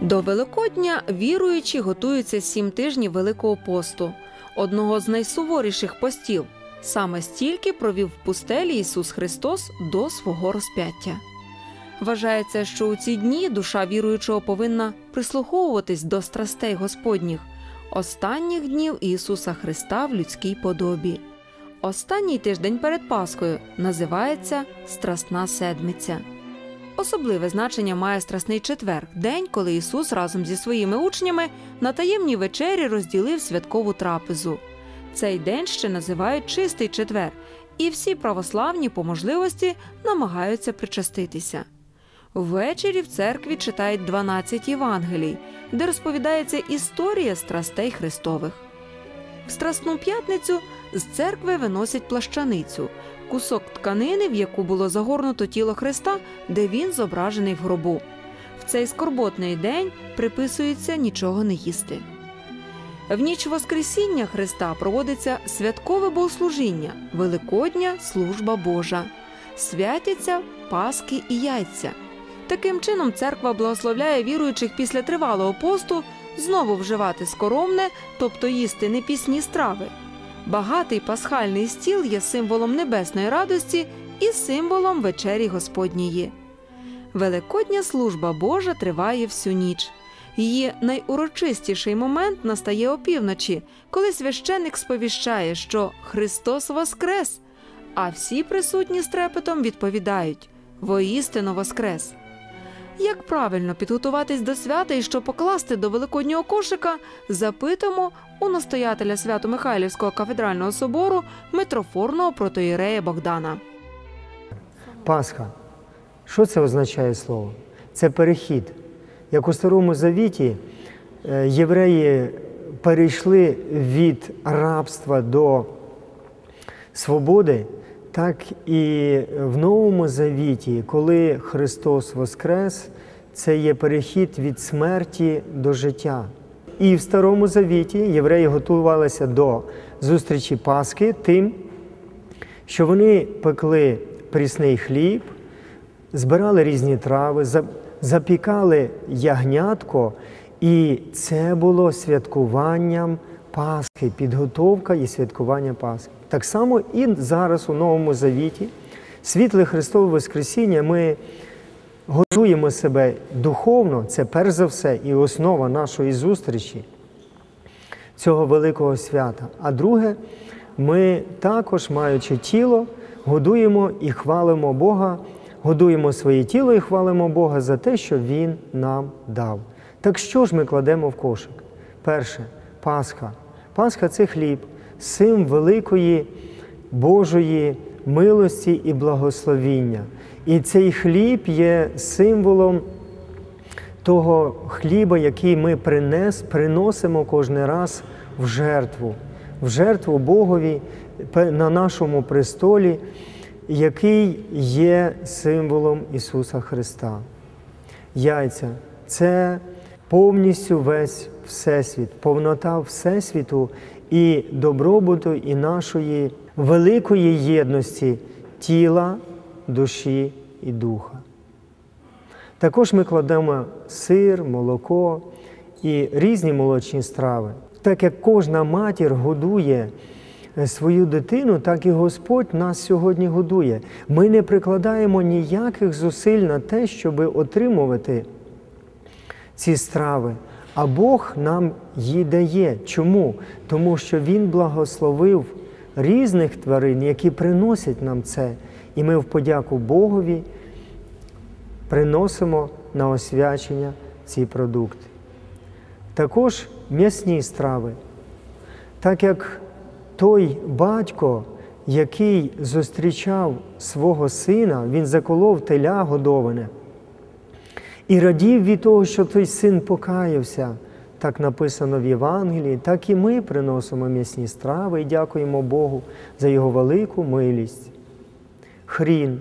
До Великодня віруючі готуються сім тижнів Великого посту, одного з найсуворіших постів. Саме стільки провів в пустелі Ісус Христос до свого розп'яття. Вважається, що у ці дні душа віруючого повинна прислуховуватись до страстей Господніх, останніх днів Ісуса Христа в людській подобі. Останній тиждень перед Паскою називається Страсна Седмиця. Особливе значення має Страсний четвер, день, коли Ісус разом зі своїми учнями на таємній вечері розділив святкову трапезу. Цей день ще називають Чистий четвер, і всі православні по можливості намагаються причаститися. Ввечері в церкві читають 12 Євангелій, де розповідається історія страстей Христових. В Страсну п'ятницю з церкви виносять плащаницю, кусок тканини, в яку було загорнуто тіло Христа, де він зображений в гробу. В цей скорботний день приписується нічого не їсти. В ніч Воскресіння Христа проводиться святкове богослужіння, Великодня служба Божа, святяться Паски і яйця. Таким чином, церква благословляє віруючих після тривалого посту знову вживати скоромне, тобто їсти непісні страви. Багатий пасхальний стіл є символом небесної радості і символом вечері Господньої. Великодня служба Божа триває всю ніч. Її найурочистіший момент настає опівночі, коли священник сповіщає, що Христос Воскрес, а всі присутні з трепетом відповідають воістину Воскрес. Як правильно підготуватись до свята і що покласти до великоднього кошика, запитаємо у настоятеля Свято-Михайлівського кафедрального собору митрофорного протоїрея Богдана. Пасха. Що це означає слово? Це перехід. Як у Старому Завіті е, євреї перейшли від рабства до свободи, так і в Новому Завіті, коли Христос Воскрес, це є перехід від смерті до життя. І в Старому Завіті євреї готувалися до зустрічі Пасхи тим, що вони пекли прісний хліб, збирали різні трави, запікали ягнятко, і це було святкуванням Пасхи, підготовка і святкування Пасхи. Так само і зараз у Новому Завіті, світле Христове Воскресіння, ми готуємо себе духовно, це перш за все і основа нашої зустрічі цього великого свята. А друге, ми також, маючи тіло, годуємо і хвалимо Бога, годуємо своє тіло і хвалимо Бога за те, що Він нам дав. Так що ж ми кладемо в кошик? Перше Пасха. Пасха це хліб, сим великої Божої милості і благословіння. І цей хліб є символом того хліба, який ми принес, приносимо кожен раз в жертву, в жертву Богові на нашому престолі, який є символом Ісуса Христа. Яйця це повністю весь Всесвіт, повнота Всесвіту і добробуту, і нашої великої єдності тіла, душі і духа. Також ми кладемо сир, молоко і різні молочні страви. Так як кожна матір годує свою дитину, так і Господь нас сьогодні годує. Ми не прикладаємо ніяких зусиль на те, щоб отримувати ці страви. А Бог нам її дає. Чому? Тому що Він благословив різних тварин, які приносять нам це. І ми в подяку Богові приносимо на освячення ці продукти. Також м'ясні страви. Так як той батько, який зустрічав свого сина, він заколов теля годоване і радів від того, що той син покаявся. Так написано в Євангелії, так і ми приносимо м'ясні страви і дякуємо Богу за Його велику милість. Хрін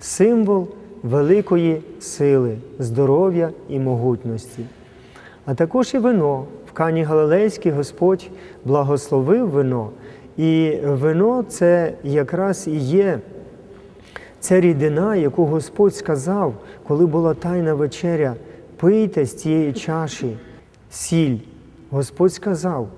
символ великої сили, здоров'я і могутності. А також і вино. В Кані Галилейській Господь благословив вино, і вино це якраз і є ця рідина, яку Господь сказав, коли була тайна вечеря пийте з цієї чаші сіль. Господь сказав,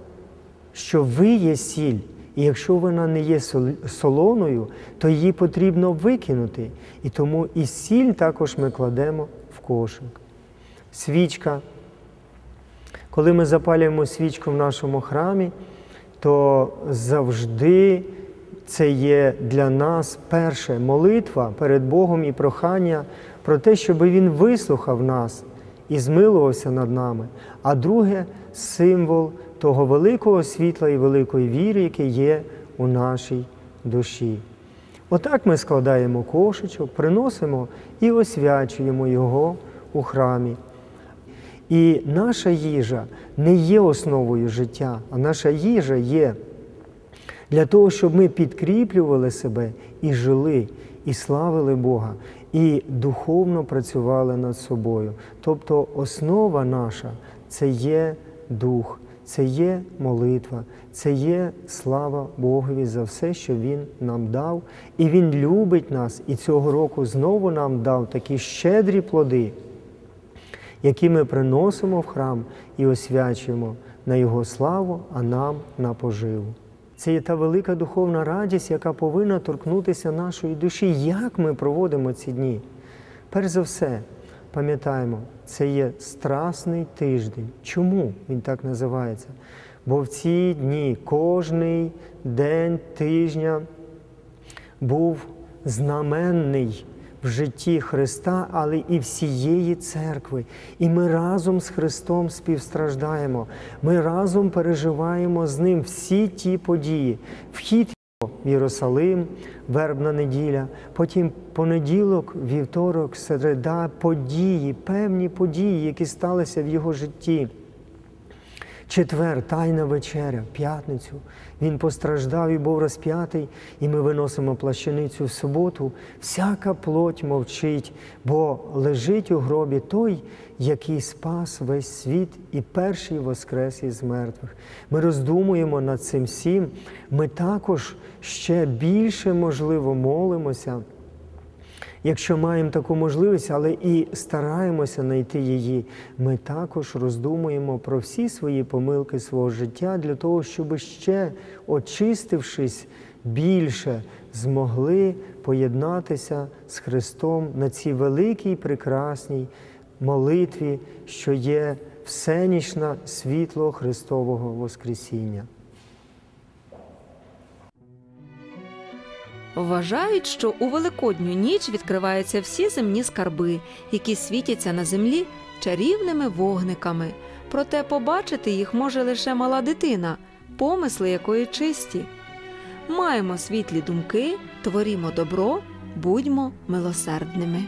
що ви є сіль, і якщо вона не є солоною, то її потрібно викинути. І тому і сіль також ми кладемо в кошик. Свічка. Коли ми запалюємо свічку в нашому храмі, то завжди це є для нас перше молитва перед Богом і прохання про те, щоб Він вислухав нас і змилувався над нами. А друге символ того великого світла і великої віри, яке є у нашій душі. Отак ми складаємо кошечок, приносимо і освячуємо його у храмі. І наша їжа не є основою життя, а наша їжа є для того, щоб ми підкріплювали себе і жили, і славили Бога, і духовно працювали над собою. Тобто основа наша це є дух, це є молитва, це є слава Богові за все, що Він нам дав. І Він любить нас, і цього року знову нам дав такі щедрі плоди які ми приносимо в храм і освячуємо на Його славу, а нам на поживу. Це є та велика духовна радість, яка повинна торкнутися нашої душі. Як ми проводимо ці дні? Перш за все, пам'ятаємо, це є страсний тиждень. Чому він так називається? Бо в ці дні кожний день тижня був знаменний в житті Христа, але і всієї церкви. І ми разом з Христом співстраждаємо. Ми разом переживаємо з Ним всі ті події. Вхід його в Єрусалим, вербна неділя, потім понеділок, вівторок, середа, події, певні події, які сталися в його житті. Четвер, тайна вечеря, п'ятницю. Він постраждав і був розп'ятий, і ми виносимо плащаницю в суботу. Всяка плоть мовчить, бо лежить у гробі той, який спас весь світ і перший воскрес із мертвих. Ми роздумуємо над цим всім. Ми також ще більше, можливо, молимося якщо маємо таку можливість, але і стараємося знайти її, ми також роздумуємо про всі свої помилки свого життя для того, щоб ще, очистившись більше, змогли поєднатися з Христом на цій великій прекрасній молитві, що є всенічне світло Христового Воскресіння. Вважають, що у великодню ніч відкриваються всі земні скарби, які світяться на землі чарівними вогниками. Проте побачити їх може лише мала дитина, помисли якої чисті. Маємо світлі думки, творімо добро, будьмо милосердними.